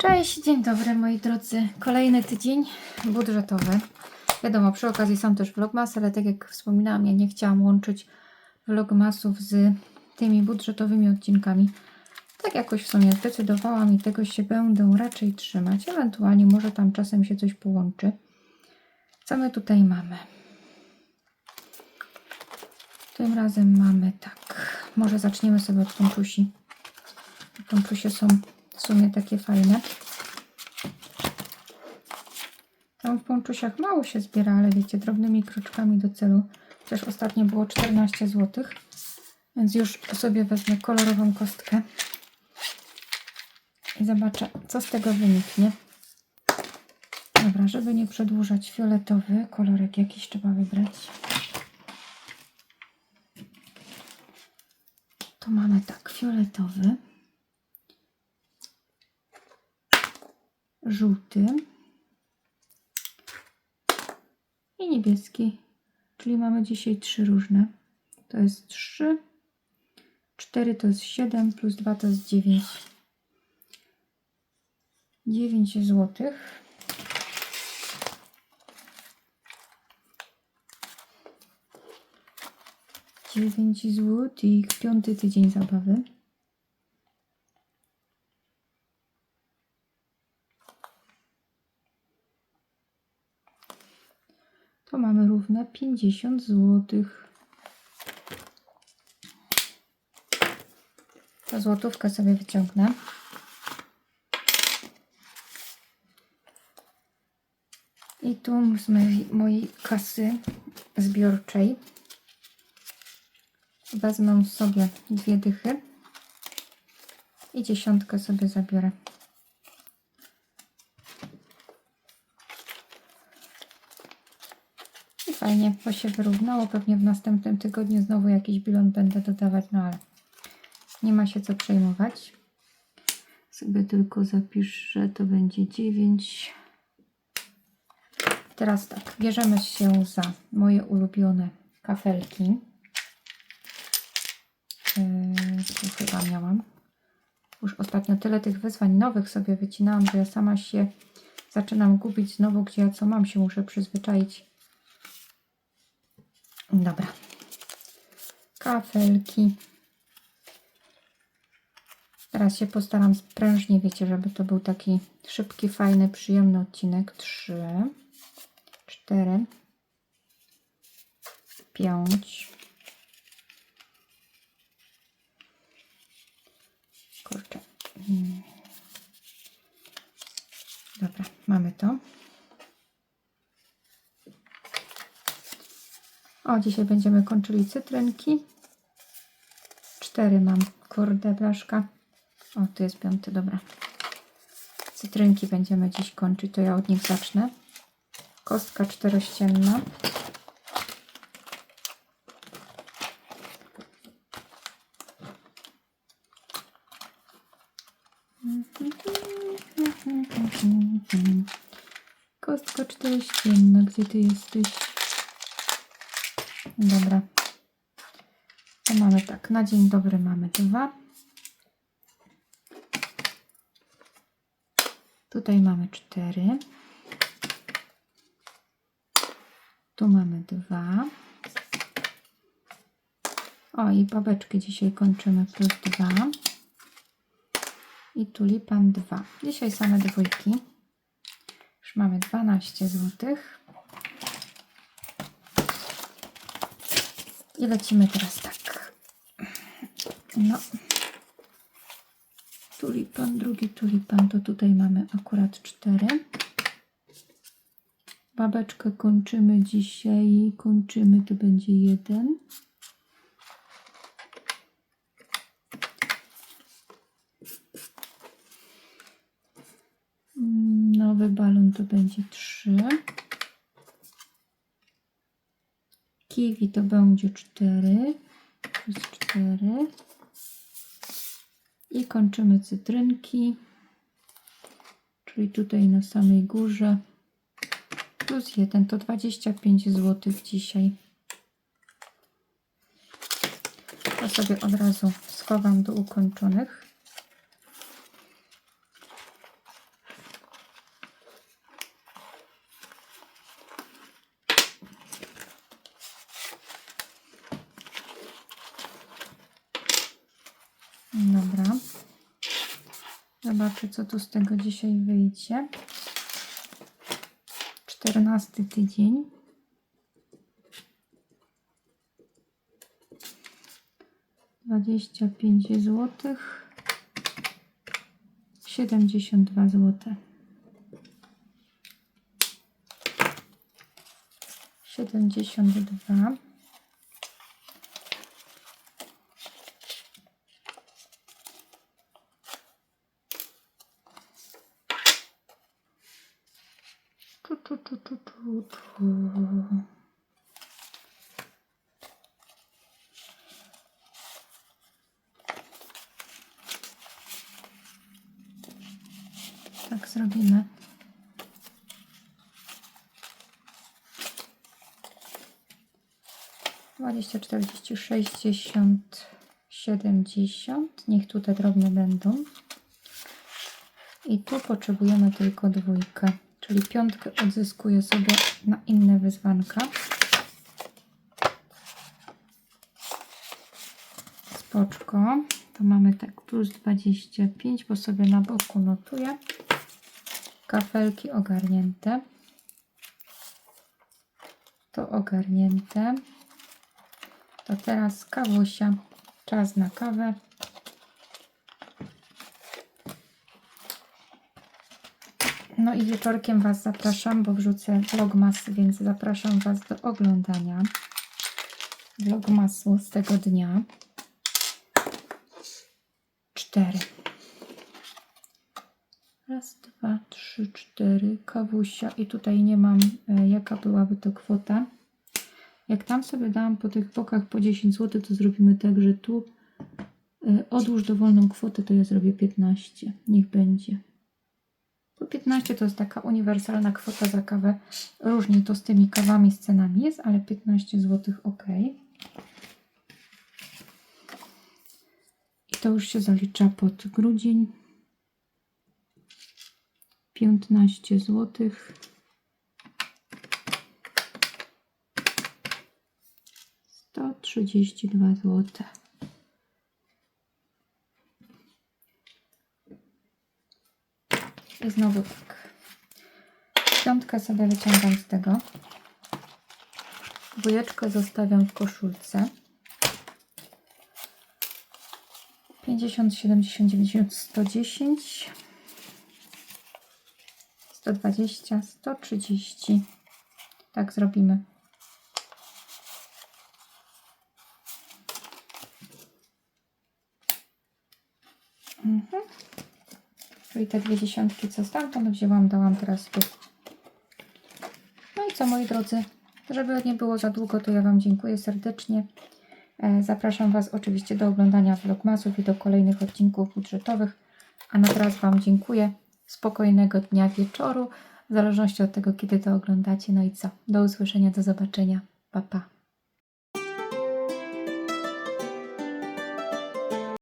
Cześć, dzień dobry moi drodzy. Kolejny tydzień budżetowy. Wiadomo, przy okazji są też vlogmasy, ale tak jak wspominałam, ja nie chciałam łączyć vlogmasów z tymi budżetowymi odcinkami. Tak jakoś w sumie zdecydowałam i tego się będę raczej trzymać. Ewentualnie może tam czasem się coś połączy. Co my tutaj mamy? Tym razem mamy tak. Może zaczniemy sobie od ponczusi. Ponczusie są sumie takie fajne. Tam w ponczusiach mało się zbiera, ale wiecie, drobnymi kroczkami do celu. Też ostatnio było 14 zł. Więc już sobie wezmę kolorową kostkę. I zobaczę, co z tego wyniknie. Dobra, żeby nie przedłużać, fioletowy kolorek jakiś trzeba wybrać. To mamy tak, fioletowy. Żółty i niebieski. Czyli mamy dzisiaj trzy różne. To jest 3, 4 to jest 7, plus 2 to jest 9. 9 złotych. Dziewięć złotych. Piąty tydzień zabawy. To mamy równe 50 zł. To złotówkę sobie wyciągnę. I tu z mojej, mojej kasy zbiorczej wezmę sobie dwie dychy i dziesiątkę sobie zabiorę. I fajnie, bo się wyrównało. Pewnie w następnym tygodniu znowu jakiś bilon będę dodawać, no ale nie ma się co przejmować. Sobie tylko zapisz, że to będzie 9. Teraz tak, bierzemy się za moje ulubione kafelki. Yy, chyba miałam. Już ostatnio tyle tych wyzwań nowych sobie wycinałam, że ja sama się zaczynam gubić znowu, gdzie ja co mam, się muszę przyzwyczaić. Dobra. Kafelki. Teraz się postaram sprężnie, wiecie, żeby to był taki szybki, fajny, przyjemny odcinek. Trzy, cztery, pięć. Kurczę. Mm. Dobra, mamy to. O, dzisiaj będziemy kończyli cytrynki. Cztery mam. Kurde, blaszka. O, tu jest piąty, dobra. Cytrynki będziemy dziś kończyć, to ja od nich zacznę. Kostka czterościenna. Kostka czterościenna, gdzie ty jesteś? Dobra. To mamy tak, na dzień dobry mamy dwa. Tutaj mamy cztery. Tu mamy dwa. O, i babeczki dzisiaj kończymy plus dwa. I tulipan dwa. Dzisiaj same dwójki. Już mamy 12 złotych. I lecimy teraz tak. No. Tulipan, drugi tulipan, to tutaj mamy akurat cztery. Babeczkę kończymy dzisiaj. Kończymy, to będzie jeden. Nowy balon to będzie trzy. Kiwi to będzie 4 plus 4. I kończymy cytrynki. Czyli tutaj na samej górze. Plus 1 to 25 zł dzisiaj. To sobie od razu schowam do ukończonych. Dobra. Zobaczę, co tu z tego dzisiaj wyjdzie. 14 tydzień. Dwadzieścia pięć złotych. Siedemdziesiąt dwa złote. Siedemdziesiąt dwa. Tu, tu, tu, tu. Tak zrobimy. Dwadzieścia, czterdzieści, sześćdziesiąt, siedemdziesiąt. Niech tu te drobne będą. I tu potrzebujemy tylko dwójkę, czyli piątkę odzyskuję sobie na inne wyzwanka. Spoczko. To mamy tak plus 25, bo sobie na boku notuję. Kafelki ogarnięte. To ogarnięte. To teraz kawusia. Czas na kawę. No i wieczorkiem Was zapraszam, bo wrzucę vlogmas, więc zapraszam Was do oglądania vlogmasu z tego dnia. Cztery. Raz, dwa, trzy, cztery. Kawusia. I tutaj nie mam, e, jaka byłaby to kwota. Jak tam sobie dałam po tych bokach po 10 zł, to zrobimy tak, że tu e, odłóż dowolną kwotę, to ja zrobię 15. Niech będzie. Bo 15 to jest taka uniwersalna kwota za kawę. Różnie to z tymi kawami, z cenami jest, ale 15 zł ok. I to już się zalicza pod grudzień. 15 zł. Trzydzieści dwa złote. I znowu tak. Piątkę sobie wyciągam z tego. Dwójeczkę zostawiam w koszulce. 50, 70, 90, 110, 120, 130. Tak zrobimy. Mhm. Czyli te dwie dziesiątki, co stamtąd wzięłam, dałam teraz tu. No i co, moi drodzy, żeby nie było za długo, to ja Wam dziękuję serdecznie. E, Zapraszam Was oczywiście do oglądania vlogmasów i do kolejnych odcinków budżetowych. A na teraz Wam dziękuję. Spokojnego dnia, wieczoru, w zależności od tego, kiedy to oglądacie. No i co? Do usłyszenia, do zobaczenia. Pa, pa.